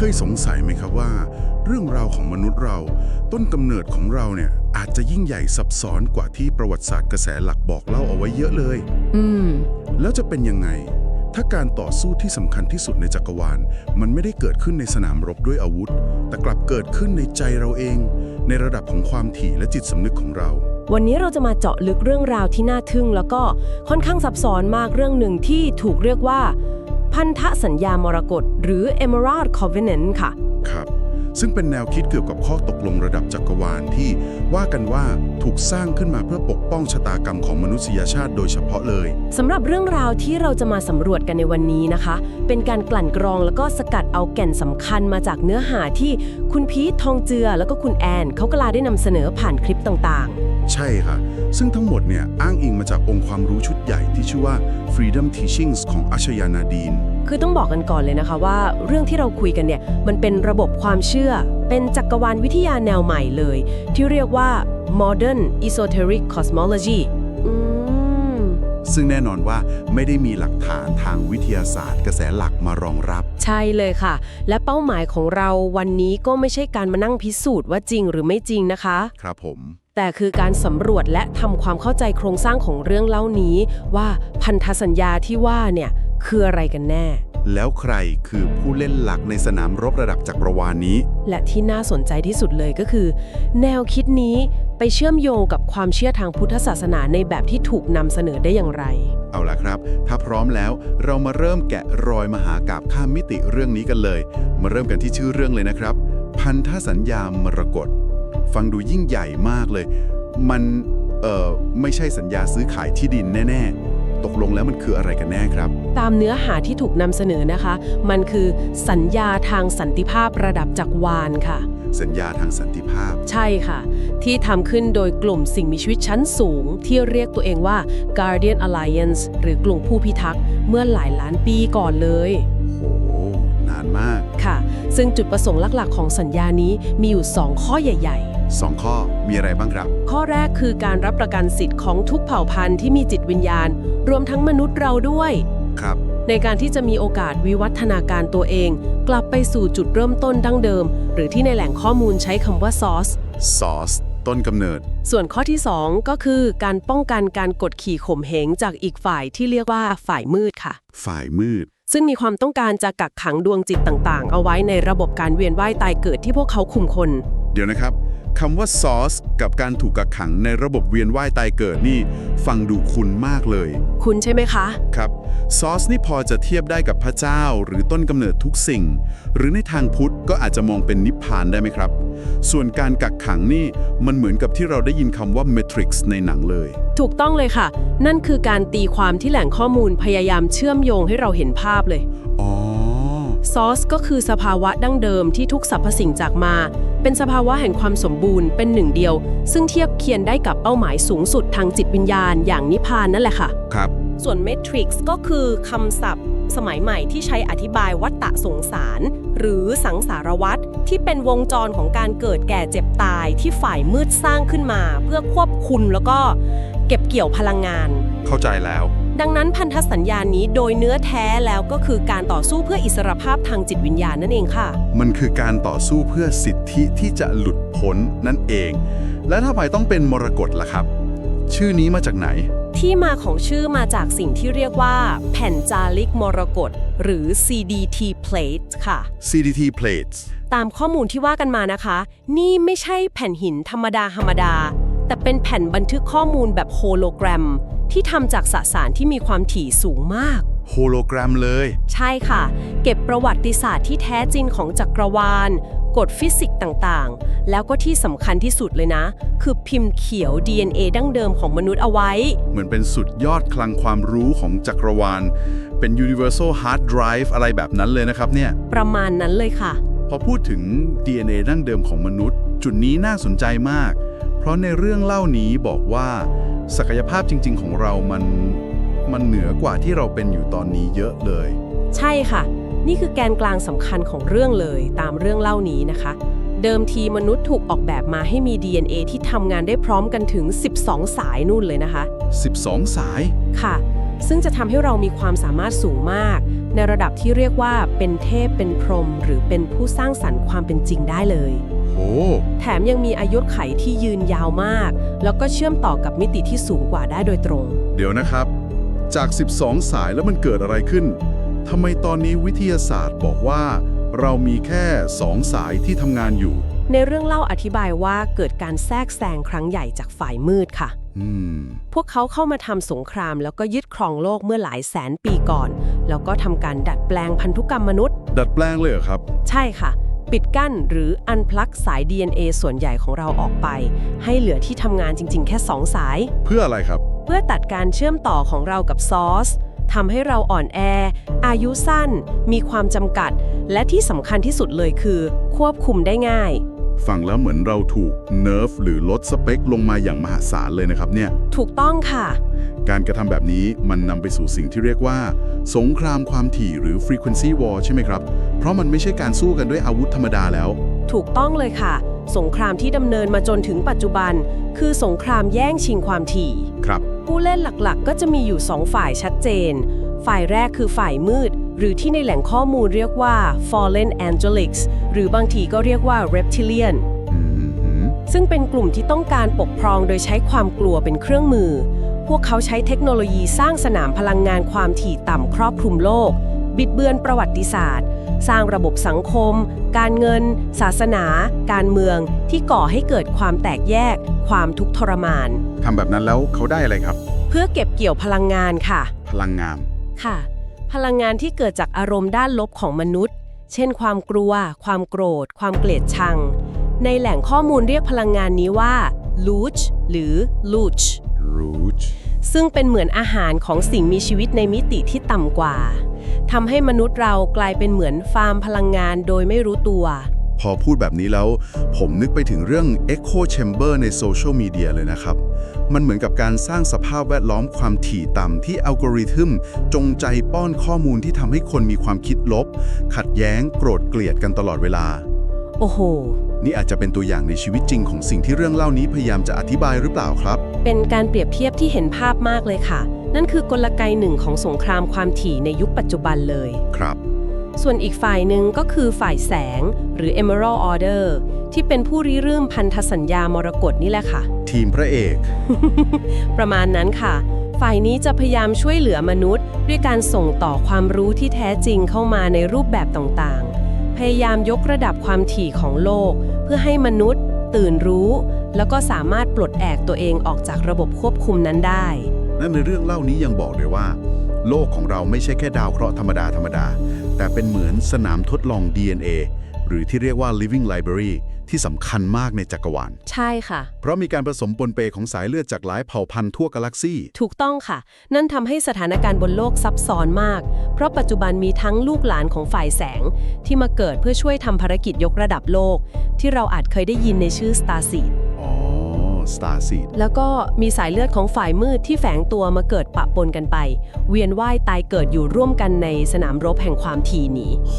เคยสงสัยไหมครับว่า เรื่องราวของมนุษย์เรา ต้นกำเนิดของเราเนี่ยอาจจะยิ่งใหญ่ซับซ้อนกว่าที่ประวัติศาสตร์กระแสหลักบอกเล่าเอาไว้เยอะเลย อืม แล้วจะเป็นยังไง ถ้าการต่อสู้ที่สำคัญที่สุดในจักรวาล มันไม่ได้เกิดขึ้นในสนามรบด้วยอาวุธ แต่กลับเกิดขึ้นในใจเราเอง ในระดับของความถี่และจิตสำนึกของเรา วันนี้เราจะมาเจาะลึกเรื่องราวที่น่าทึ่ง แล้วก็ค่อนข้างซับซ้อนมากเรื่องหนึ่งที่ถูกเรียกว่า พันธสัญญามรกตหรือ Emerald Covenant ค่ะ ซึ่งเป็นแนวคิดเกี่ยวกับข้อตกลงระดับจักรวาลที่ว่ากันว่าถูกสร้างขึ้นมาเพื่อปกป้องชะตากรรมของมนุษยชาติโดยเฉพาะเลยสำหรับเรื่องราวที่เราจะมาสำรวจกันในวันนี้นะคะ เป็นการกลั่นกรองแล้วก็สกัดเอาแก่นสำคัญมาจากเนื้อหาที่คุณพีททองเจือ แล้วก็คุณแอนเขากลาได้นำเสนอผ่านคลิปต่างใช่ค่ะ ซึ่งทั้งหมดเนี่ยอ้างอิงมาจากองค์ความรู้ชุดใหญ่ที่ชื่อว่า Freedom Teachings ของอัชยานาดีนๆ คือต้องบอกกันก่อนเลยนะคะว่า เรื่องที่เราคุยกันเนี่ยมันเป็นระบบความเชื่อ เป็นจักรวาลวิทยาแนวใหม่เลย ที่เรียกว่า Modern Esoteric Cosmology อืมซึ่งแน่นอนว่าไม่ได้มีหลักฐานทางวิทยาศาสตร์กระแสหลักมารองรับ ใช่เลยค่ะ และเป้าหมายของเราวันนี้ก็ไม่ใช่การมานั่งพิสูจน์ว่าจริงหรือไม่จริงนะคะ ครับผม แต่คือการสำรวจและทำความเข้าใจโครงสร้างของเรื่องเล่านี้ ว่าพันธสัญญาที่ว่าเนี่ย คืออะไรกันแน่ แล้วใครคือผู้เล่นหลักในสนามรบระดับจักรวาลนี้ และที่น่าสนใจที่สุดเลยก็คือ แนวคิดนี้ไปเชื่อมโยงกับความเชื่อทางพุทธศาสนาในแบบที่ถูกนำเสนอได้อย่างไร เอาล่ะครับ ถ้าพร้อมแล้วเรามาเริ่มแกะรอยมหากาบข้ามมิติเรื่องนี้กันเลย มาเริ่มกันที่ชื่อเรื่องเลยนะครับ พันธสัญญามรกตฟังดูยิ่งใหญ่มากเลย มันเอ่อไม่ใช่สัญญาซื้อขายที่ดินแน่ๆ ตกลงแล้วมันคืออะไรกันแน่ครับ ตามเนื้อหาที่ถูกนำเสนอนะคะ มันคือสัญญาทางสันติภาพระดับจักรวาลค่ะ สัญญาทางสันติภาพ ใช่ค่ะ ที่ทำขึ้นโดยกลุ่มสิ่งมีชีวิตชั้นสูง ที่เรียกตัวเองว่า Guardian Alliance หรือกลุ่มผู้พิทักษ์เมื่อหลายล้านปีก่อนเลยโอ้นานมากค่ะ ซึ่งจุดประสงค์หลักๆ ของสัญญานี้มีอยู่ 2 ข้อใหญ่ ๆ 2 ข้อมีอะไรบ้างครับ ข้อแรกคือการรับประกันสิทธิ์ของทุกเผ่าพันธุ์ที่มีจิตวิญญาณ รวมทั้งมนุษย์เราด้วย ครับ ในการที่จะมีโอกาสวิวัฒนาการตัวเอง กลับไปสู่จุดเริ่มต้นดั้งเดิม หรือที่ในแหล่งข้อมูลใช้คำว่าซอสซอสต้นกำเนิด ส่วนข้อที่ 2 ก็คือการป้องกันการกดขี่ข่มเหงจากอีกฝ่ายที่เรียกว่าฝ่ายมืดค่ะ ฝ่ายมืด ซึ่งมีความต้องการจะกักขังดวงจิตต่างๆ เอาไว้ในระบบการเวียนว่ายตายเกิดที่พวกเขาคุมคน เดี๋ยวนะครับ คำว่าซอสกับการถูกกักขังในระบบเวียนว่ายตายเกิดนี่ ฟังดูคุ้นมากเลย คุณใช่ไหมคะ ครับซอสนี่พอจะเทียบได้กับพระเจ้าหรือต้นกำเนิดทุกสิ่ง หรือในทางพุทธก็อาจจะมองเป็นนิพพานได้ไหมครับ ส่วนการกักขังนี่มันเหมือนกับที่เราได้ยินคำว่า Matrix ในหนังเลย ถูกต้องเลยค่ะ นั่นคือการตีความที่แหล่งข้อมูลพยายามเชื่อมโยงให้เราเห็นภาพเลยอ๋อซอสก็คือสภาวะดั้งเดิมที่ทุกสรรพสิ่งจากมา เป็นสภาวะแห่งความสมบูรณ์เป็นหนึ่งเดียว ซึ่งเทียบเคียงได้กับเป้าหมายสูงสุดทางจิตวิญญาณอย่างนิพพานนั่นแหละค่ะ ครับ ส่วน Matrix ก็คือคำศัพท์ สมัยใหม่ที่ใช้อธิบายวัฏฏะสงสาร หรือสังสารวัฏที่เป็นวงจรของการเกิดแก่เจ็บตายที่ฝ่ายมืดสร้างขึ้นมา เพื่อควบคุมแล้วก็เก็บเกี่ยวพลังงาน เข้าใจแล้ว ดังนั้นพันธสัญญานี้โดยเนื้อแท้แล้วก็คือการต่อสู้เพื่ออิสรภาพทางจิตวิญญาณนั่นเองค่ะ มันคือการต่อสู้เพื่อสิทธิที่จะหลุดพ้นนั่นเอง และถ้าไปต้องเป็นมรกตล่ะครับ ชื่อนี้มาจากไหน ที่มาของชื่อมาจากสิ่งที่เรียกว่า แผ่นจาริกมรกตหรือ CDT plate ค่ะ CDT plates ตามข้อมูลที่ว่ากันมานะคะ นี่ไม่ใช่แผ่นหินธรรมดาธรรมดา แต่เป็นแผ่นบันทึกข้อมูลแบบโฮโลแกรม ที่ทำจากสสารที่มีความถี่สูงมาก โฮโลแกรมเลย ใช่ค่ะ เก็บประวัติศาสตร์ที่แท้จริงของจักรวาล กฎฟิสิกส์ต่างๆ แล้วก็ที่สำคัญที่สุดเลยนะ คือพิมพ์เขียว DNA ดั้งเดิมของมนุษย์เอาไว้ เหมือนเป็นสุดยอดคลังความรู้ของจักรวาล เป็น universal hard drive อะไรแบบนั้นเลยนะครับเนี่ย ประมาณนั้นเลยค่ะ พอพูดถึง DNA ดั้งเดิมของมนุษย์ จุดนี้น่าสนใจมาก เพราะในเรื่องเล่านี้บอกว่า ศักยภาพจริง ๆ ของเรามันมันเหนือกว่าที่เราเป็นอยู่ตอนนี้เยอะเลย ใช่ค่ะ นี่คือแกนกลางสำคัญของเรื่องเลยตามเรื่องเล่านี้นะคะ เดิมทีมนุษย์ถูกออกแบบมาให้มี DNA ที่ทำงานได้พร้อมกันถึง 12 สายนู่นเลยนะคะ 12 สายค่ะ ซึ่งจะทำให้เรามีความสามารถสูงมาก ในระดับที่เรียกว่าเป็นเทพเป็นพรหมหรือเป็นผู้สร้างสรรค์ความเป็นจริงได้เลย โห แถมยังมีอายุไขที่ยืนยาวมาก แล้วก็เชื่อมต่อกับมิติที่สูงกว่าได้โดยตรง เดี๋ยวนะครับ จาก 12 สายแล้วมันเกิดอะไรขึ้นทำไมตอนนี้วิทยาศาสตร์บอกว่า เรามีแค่ 2 สายที่ทำงานอยู่ ในเรื่องเล่าอธิบายว่าเกิดการแทรกแซงครั้งใหญ่จากฝ่ายมืดค่ะอืมพวกเขาเข้ามาทำสงคราม แล้วก็ยึดครองโลกเมื่อหลายแสนปีก่อน แล้วก็ทำการดัดแปลงพันธุกรรมมนุษย์ ดัดแปลงเลยเหรอครับ ใช่ค่ะ ปิดกั้นหรืออันพลักสาย DNA ส่วนใหญ่ของเราออกไป ให้เหลือที่ทำงานจริง ๆ แค่2สาย เพื่ออะไรครับ เพื่อตัดการเชื่อมต่อของเรากับซอสทำให้เราอ่อนแอ อายุสั้น มีความจำกัด และที่สำคัญที่สุดเลยคือ ควบคุมได้ง่าย ฟังแล้วเหมือนเราถูกเนิร์ฟหรือลดสเปคลงมาอย่างมหาศาลเลยนะครับเนี่ย ถูกต้องค่ะ การกระทำแบบนี้มันนำไปสู่สิ่งที่เรียกว่า สงครามความถี่หรือ frequency war ใช่ไหมครับ เพราะมันไม่ใช่การสู้กันด้วยอาวุธธรรมดาแล้ว ถูกต้องเลยค่ะ สงครามที่ดำเนินมาจนถึงปัจจุบัน คือสงครามแย่งชิงความถี่ ครับ ผู้เล่นหลักๆ ก็จะมีอยู่2ฝ่ายชัดเจน ฝ่ายแรกคือฝ่ายมืด หรือที่ในแหล่งข้อมูลเรียกว่า fallen angelics หรือบางทีก็เรียกว่า reptilian อืมหืมซึ่งเป็นกลุ่มที่ต้องการปกครองโดยใช้ความกลัวเป็นเครื่องมือ พวกเขาใช้เทคโนโลยีสร้างสนามพลังงานความถี่ต่ำครอบคลุมโลก บิดเบือนประวัติศาสตร์ สร้างระบบสังคม การเงิน ศาสนา การเมือง ที่ก่อให้เกิดความแตกแยก ความทุกข์ทรมาน ทำแบบนั้นแล้วเขาได้อะไรครับ เพื่อเก็บเกี่ยวพลังงานค่ะ พลังงาน ค่ะ พลังงานที่เกิดจากอารมณ์ด้านลบของมนุษย์ เช่น ความกลัว ความโกรธ ความเกลียดชัง ในแหล่งข้อมูลเรียกพลังงานนี้ว่า luch หรือ luch รูช ซึ่งเป็นเหมือนอาหารของสิ่งมีชีวิตในมิติที่ต่ำกว่าทำให้มนุษย์เรากลายเป็นเหมือนฟาร์มพลังงานโดยไม่รู้ตัว พอพูดแบบนี้แล้ว ผมนึกไปถึงเรื่อง Echo Chamber ในโซเชียลมีเดียเลยนะครับ มันเหมือนกับการสร้างสภาพแวดล้อมความถี่ต่ำที่อัลกอริทึม จงใจป้อนข้อมูลที่ทำให้คนมีความคิดลบ ขัดแย้ง โกรธเกลียดกันตลอดเวลา โอ้โห นี่อาจจะเป็นตัวอย่างในชีวิตจริงของสิ่งที่เรื่องเล่านี้พยายามจะอธิบายหรือเปล่าครับ เป็นการเปรียบเทียบที่เห็นภาพมากเลยค่ะ นั่นคือกลไกหนึ่งของสงครามความถี่ในยุคปัจจุบันเลย ครับ ส่วนอีกฝ่ายหนึ่งก็คือฝ่ายแสง หรือ Emerald Order ที่เป็นผู้ริเริ่มพันธสัญญามรกตนี่แหละค่ะ ทีมพระเอก ประมาณนั้นค่ะ ฝ่ายนี้จะพยายามช่วยเหลือมนุษย์ ด้วยการส่งต่อความรู้ที่แท้จริงเข้ามาในรูปแบบต่างๆ พยายามยกระดับความถี่ของโลก เพื่อให้มนุษย์ ตื่นรู้ แล้วก็สามารถปลดแอกตัวเองออกจากระบบควบคุมนั้นได้นั่นในเรื่องเล่านี้ยังบอกเลยว่า โลกของเราไม่ใช่แค่ดาวเคราะห์ธรรมดาธรรมดา แต่เป็นเหมือนสนามทดลอง DNA หรือที่เรียกว่า living library ที่สำคัญมากในจักรวาล ใช่ค่ะ เพราะมีการผสมปนเปของสายเลือดจากหลายเผ่าพันธุ์ทั่วกาแล็กซี่ ถูกต้องค่ะ นั่นทำให้สถานการณ์บนโลกซับซ้อนมาก เพราะปัจจุบันมีทั้งลูกหลานของฝ่ายแสง ที่มาเกิดเพื่อช่วยทำภารกิจยกระดับโลก ที่เราอาจเคยได้ยินในชื่อ Starseed อ๋อ Starseed แล้วก็มีสายเลือดของฝ่ายมืดที่แฝงตัวมาเกิดปะปนกันไป เวียนว่ายตายเกิดอยู่ร่วมกันในสนามรบแห่งความถี่นี้โห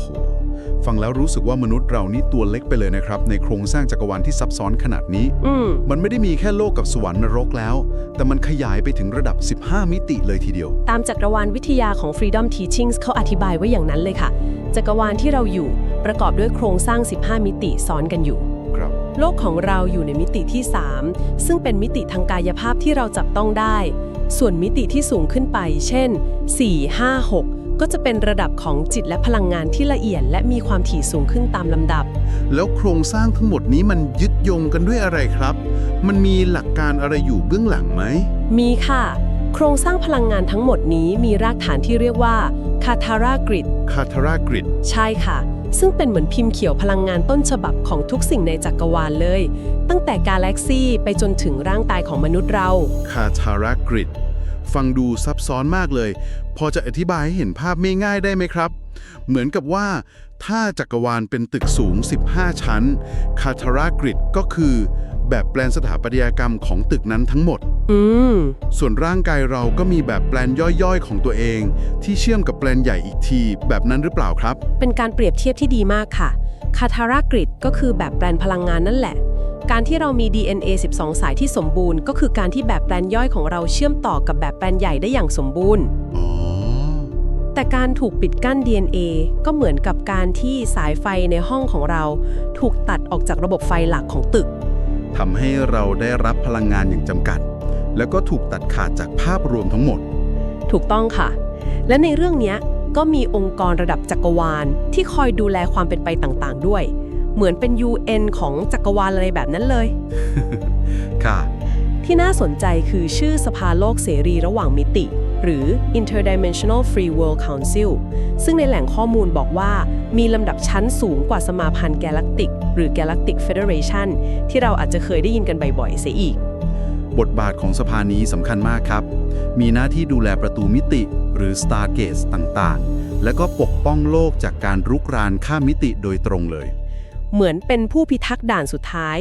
ฟังแล้วรู้สึกว่ามนุษย์เรานี่ตัวเล็กไปเลยนะครับ ในโครงสร้างจักรวาลที่ซับซ้อนขนาดนี้ อืม มันไม่ได้มีแค่โลกกับสวรรค์นรกแล้ว แต่มันขยายไปถึงระดับ 15 มิติเลยทีเดียว ตามจักรวาลวิทยาของ Freedom Teachings เขาอธิบายไว้อย่างนั้นเลยค่ะ จักรวาลที่เราอยู่ ประกอบด้วยโครงสร้าง 15 มิติซ้อนกันอยู่ครับ โลกของเราอยู่ในมิติที่ 3 ซึ่งเป็นมิติทางกายภาพที่เราจับต้องได้ ส่วนมิติที่สูงขึ้นไป เช่น 4 5 6 ก็จะเป็นระดับของจิตและพลังงานที่ละเอียด และมีความถี่สูงขึ้นตามลำดับ แล้วโครงสร้างทั้งหมดนี้มันยึดโยงกันด้วยอะไรครับ มันมีหลักการอะไรอยู่เบื้องหลังไหม มีค่ะ โครงสร้างพลังงานทั้งหมดนี้มีรากฐานที่เรียกว่าคาทารากริดคาทารากริดใช่ค่ะ ซึ่งเป็นเหมือนพิมพ์เขียวพลังงานต้นฉบับของทุกสิ่งในจักรวาลเลย ตั้งแต่กาแล็กซี่ไปจนถึงร่างกายของมนุษย์เราคาทารากริดฟังดูซับซ้อนมากเลย พอจะอธิบายให้เห็นภาพไม่ง่ายได้ไหมครับ เหมือนกับว่า ถ้าจักรวาลเป็นตึกสูง 15 ชั้น คาทารากริดก็คือ แบบแปลนสถาปัตยกรรมของตึกนั้นทั้งหมด อืม ส่วนร่างกายเราก็มีแบบแปลนย่อยๆ ของตัวเอง ที่เชื่อมกับแปลนใหญ่อีกที แบบนั้นหรือเปล่าครับ เป็นการเปรียบเทียบที่ดีมากค่ะ คาทารากริดก็คือแบบแปลนพลังงานนั่นแหละ การที่เรามี DNA 12 สายที่สมบูรณ์ ก็คือการที่แบบแปลนย่อยของเราเชื่อมต่อกับแบบแปลนใหญ่ได้อย่างสมบูรณ์ อ๋อ แต่การถูกปิดกั้น DNA ก็เหมือนกับการที่สายไฟในห้องของเรา ถูกตัดออกจากระบบไฟหลักของตึก ทำให้เราได้รับพลังงานอย่างจำกัด แล้วก็ถูกตัดขาดจากภาพรวมทั้งหมด ถูกต้องค่ะ และในเรื่องเนี้ยก็มีองค์กรระดับจักรวาล ที่คอยดูแลความเป็นไปต่างๆ ด้วย เหมือนเป็น UN ของจักรวาลอะไรแบบนั้นเลย ค่ะ ที่น่าสนใจคือชื่อสภาโลกเสรีระหว่างมิติ หรือ Interdimensional Free World Council ซึ่งในแหล่งข้อมูลบอกว่า มีลำดับชั้นสูงกว่าสมาพันธ์แกล a คติก หรือ Galactic Federation ที่เราอาจจะเคยได้ยินกันบ่อยๆ เสียอีก บทบาทของสภานี้สำคัญมากครับ มีหน้าที่ดูแลประตูมิติหรือ Stargates ต่างๆ และก็ปกป้องโลกจากการรุกรานข้ามมิติโดยตรงเลย เหมือนเป็นผู้พิทักษ์ด่านสุดท้าย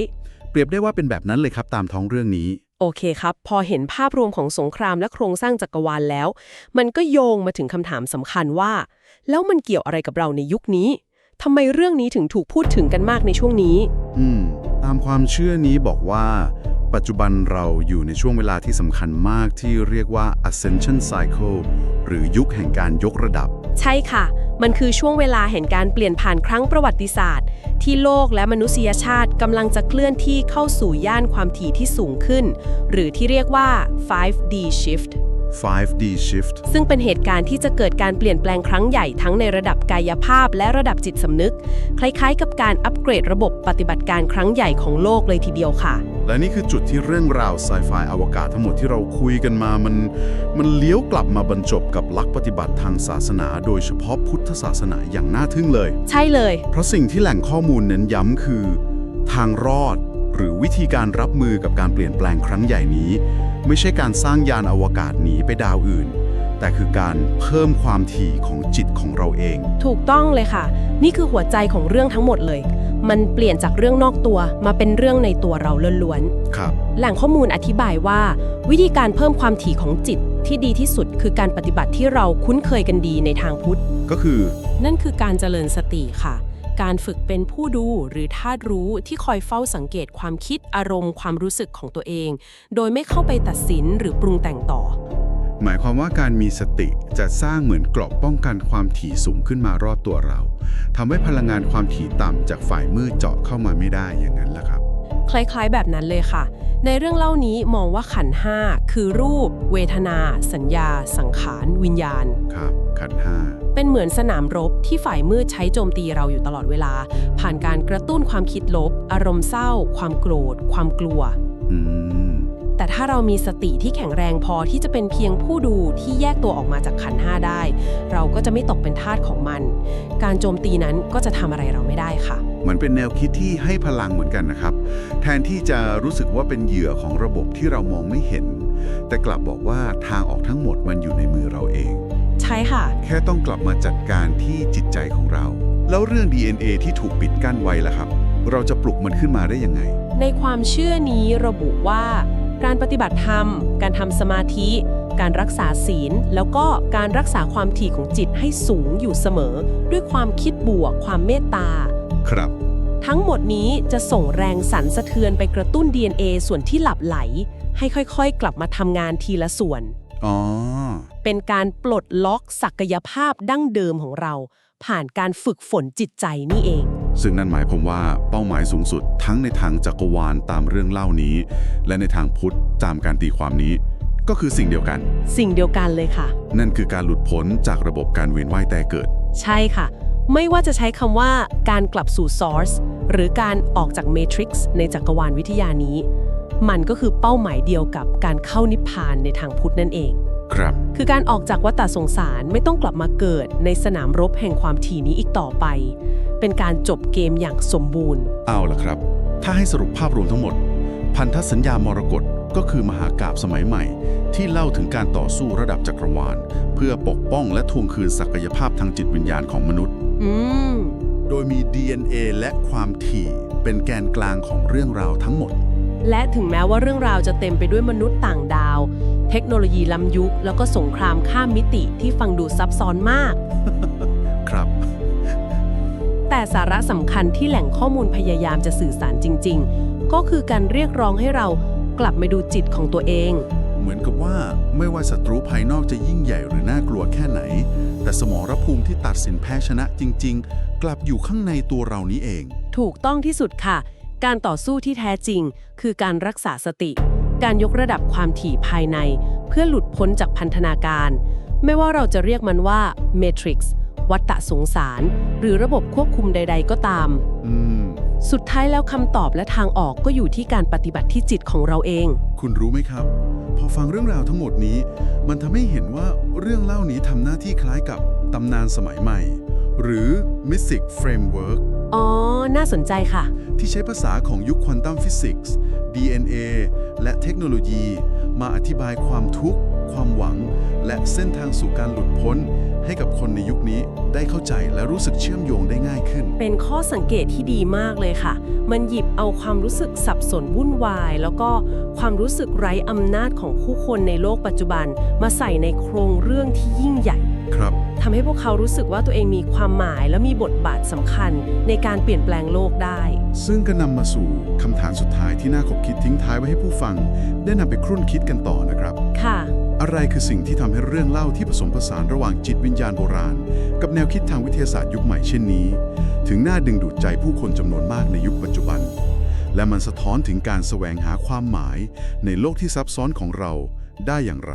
เปรียบได้ว่าเป็นแบบนั้นเลยครับตามท้องเรื่องนี้ โอเคครับ พอเห็นภาพรวมของสงครามและโครงสร้างจักรวาลแล้ว มันก็โยงมาถึงคำถามสำคัญว่า แล้วมันเกี่ยวอะไรกับเราในยุคนี้ทำไมเรื่องนี้ถึงถูกพูดถึงกันมากในช่วงนี้ อืม ตามความเชื่อนี้บอกว่า ปัจจุบันเราอยู่ในช่วงเวลาที่สำคัญมากที่เรียกว่า ascension cycle หรือยุคแห่งการยกระดับ ใช่ค่ะ มันคือช่วงเวลาแห่งการเปลี่ยนผ่านครั้งประวัติศาสตร์ ที่โลกและมนุษยชาติกำลังจะเคลื่อนที่เข้าสู่ย่านความถี่ที่สูงขึ้น หรือที่เรียกว่า 5D shift 5D shift ซึ่งเป็นเหตุการณ์ที่จะเกิดการเปลี่ยนแปลงครั้งใหญ่ทั้งในระดับกายภาพและระดับจิตสำนึก คล้ายๆ กับการอัปเกรดระบบปฏิบัติการครั้งใหญ่ของโลกเลยทีเดียวค่ะ และนี่คือจุดที่เรื่องราวไซไฟอวกาศทั้งหมดที่เราคุยกันมา มัน มันเลี้ยวกลับมาบรรจบกับหลักปฏิบัติทางศาสนา โดยเฉพาะพุทธศาสนาอย่างน่าทึ่งเลย ใช่เลย เพราะสิ่งที่แหล่งข้อมูลเน้นย้ำคือ ทางรอด หรือวิธีการรับมือกับการเปลี่ยนแปลงครั้งใหญ่นี้ ไม่ใช่การสร้างยานอวกาศหนีไปดาวอื่น แต่คือการเพิ่มความถี่ของจิตของเราเอง ถูกต้องเลยค่ะ นี่คือหัวใจของเรื่องทั้งหมดเลย มันเปลี่ยนจากเรื่องนอกตัวมาเป็นเรื่องในตัวเราล้วนครับๆแหล่งข้อมูลอธิบายว่า วิธีการเพิ่มความถี่ของจิตที่ดีที่สุดคือการปฏิบัติที่เราคุ้นเคยกันดีในทางพุทธ ก็คือ นั่นคือการเจริญสติค่ะ การฝึกเป็นผู้ดูหรือธาตุรู้ที่คอยเฝ้าสังเกตความคิดอารมณ์ความรู้สึกของตัวเอง โดยไม่เข้าไปตัดสินหรือปรุงแต่งต่อ หมายความว่าการมีสติจะสร้างเหมือนกรอบป้องกันความถี่สูงขึ้นมารอบตัวเราทำให้พลังงานความถี่ต่ำจากฝ่ายมืดเจาะเข้ามาไม่ได้อย่างนั้นแหละครับ คล้ายๆ แบบนั้นเลยค่ะ ในเรื่องเล่านี้มองว่าขันธ์ห้าคือรูป เวทนา สัญญา สังขาร วิญญาณ ครับ ขันธ์ห้าเป็นเหมือนสนามรบที่ฝ่ายมืดใช้โจมตีเราอยู่ตลอดเวลา ผ่านการกระตุ้นความคิดลบ อารมณ์เศร้า ความโกรธ ความกลัว อืม แต่ถ้าเรามีสติที่แข็งแรงพอที่จะเป็นเพียงผู้ดูที่แยกตัวออกมาจากขันธ์ห้าได้ เราก็จะไม่ตกเป็นทาสของมัน การโจมตีนั้นก็จะทำอะไรเราไม่ได้ค่ะ เหมือนเป็นแนวคิดที่ให้พลังเหมือนกันนะครับ แทนที่จะรู้สึกว่าเป็นเหยื่อของระบบที่เรามองไม่เห็น แต่กลับบอกว่าทางออกทั้งหมดมันอยู่ในมือเราเอง ใช่ค่ะ แค่ต้องกลับมาจัดการที่จิตใจของเรา แล้วเรื่อง DNA ที่ถูกปิดกั้นไว้ล่ะครับ เราจะปลุกมันขึ้นมาได้ยังไง ในความเชื่อนี้ระบุว่า การปฏิบัติธรรม การทำสมาธิ การรักษาศีล แล้วก็การรักษาความถี่ของจิตให้สูงอยู่เสมอ ด้วยความคิดบวก ความเมตตา ครับ ทั้งหมดนี้จะส่งแรงสั่นสะเทือนไปกระตุ้น DNA ส่วนที่หลับไหล ให้ค่อยๆ กลับมาทำงานทีละส่วน อ๋อ เป็นการปลดล็อกศักยภาพดั้งเดิมของเรา ผ่านการฝึกฝนจิตใจนี่เอง ซึ่งนั่นหมายความว่าเป้าหมายสูงสุดทั้งในทางจักรวาลตามเรื่องเล่านี้ และในทางพุทธตามการตีความนี้ ก็คือสิ่งเดียวกัน สิ่งเดียวกันเลยค่ะ นั่นคือการหลุดพ้นจากระบบการเวียนว่ายแต่เกิด ใช่ค่ะ ไม่ว่าจะใช้คำว่าการกลับสู่ source หรือการออกจาก matrix ในจักรวาลวิทยานี้ มันก็คือเป้าหมายเดียวกับการเข้านิพพานในทางพุทธนั่นเอง ครับ คือการออกจากวัฏฏสงสารไม่ต้องกลับมาเกิดในสนามรบแห่งความถี่นี้อีกต่อไป เป็นการจบเกมอย่างสมบูรณ์ เอาล่ะครับ ถ้าให้สรุปภาพรวมทั้งหมด พันธสัญญามรกตก็คือมหากาบสมัยใหม่ ที่เล่าถึงการต่อสู้ระดับจักรวาล เพื่อปกป้องและทวงคืนศักยภาพทางจิตวิญญาณของมนุษย์ อืม โดยมี DNA และความถี่เป็นแกนกลางของเรื่องราวทั้งหมด และถึงแม้ว่าเรื่องราวจะเต็มไปด้วยมนุษย์ต่างดาว เทคโนโลยีล้ำยุค แล้วก็สงครามข้ามมิติที่ฟังดูซับซ้อนมาก ครับ แต่สาระสำคัญที่แหล่งข้อมูลพยายามจะสื่อสารจริง ๆ ก็คือการเรียกร้องให้เรากลับมาดูจิตของตัวเอง เหมือนกับว่าไม่ว่าศัตรูภายนอกจะยิ่งใหญ่หรือน่ากลัวแค่ไหน แต่สมรภูมิที่ตัดสินแพ้ชนะจริง ๆ กลับอยู่ข้างในตัวเรานี้เอง ถูกต้องที่สุดค่ะ การต่อสู้ที่แท้จริง คือการรักษาสติ การยกระดับความถี่ภายใน เพื่อหลุดพ้นจากพันธนาการ ไม่ว่าเราจะเรียกมันว่า Matrix วัฏฏะสงสาร หรือระบบควบคุมใด ๆ ก็ตามอืมสุดท้ายแล้วคำตอบและทางออกก็อยู่ที่การปฏิบัติที่จิตของเราเอง คุณรู้ไหมครับ พอฟังเรื่องราวทั้งหมดนี้ มันทำให้เห็นว่าเรื่องเล่านี้ทำหน้าที่คล้ายกับตำนานสมัยใหม่ หรือ Mystic Framework อ๋อ น่าสนใจค่ะ ที่ใช้ภาษาของยุคควอนตัมฟิสิกส์ DNA และเทคโนโลยี มาอธิบายความทุกข์ ความหวัง และเส้นทางสู่การหลุดพ้น ให้กับคนในยุคนี้ได้เข้าใจและรู้สึกเชื่อมโยงได้ง่ายขึ้น เป็นข้อสังเกตที่ดีมากเลยค่ะ มันหยิบเอาความรู้สึกสับสนวุ่นวาย แล้วก็ความรู้สึกไร้อำนาจของผู้คนในโลกปัจจุบัน มาใส่ในโครงเรื่องที่ยิ่งใหญ่ครับทำให้พวกเขารู้สึกว่าตัวเองมีความหมายและมีบทบาทสำคัญในการเปลี่ยนแปลงโลกได้ ซึ่งก็นำมาสู่คำถามสุดท้ายที่น่าขบคิดทิ้งท้ายไว้ให้ผู้ฟัง ได้นำไปครุ่นคิดกันต่อนะครับค่ะ อะไรคือสิ่งที่ทำให้เรื่องเล่าที่ผสมผสานระหว่างจิตวิญญาณโบราณ กับแนวคิดทางวิทยาศาสตร์ยุคใหม่เช่นนี้ ถึงน่าดึงดูดใจผู้คนจำนวนมากในยุคปัจจุบัน และมันสะท้อนถึงการแสวงหาความหมาย ในโลกที่ซับซ้อนของเราได้อย่างไร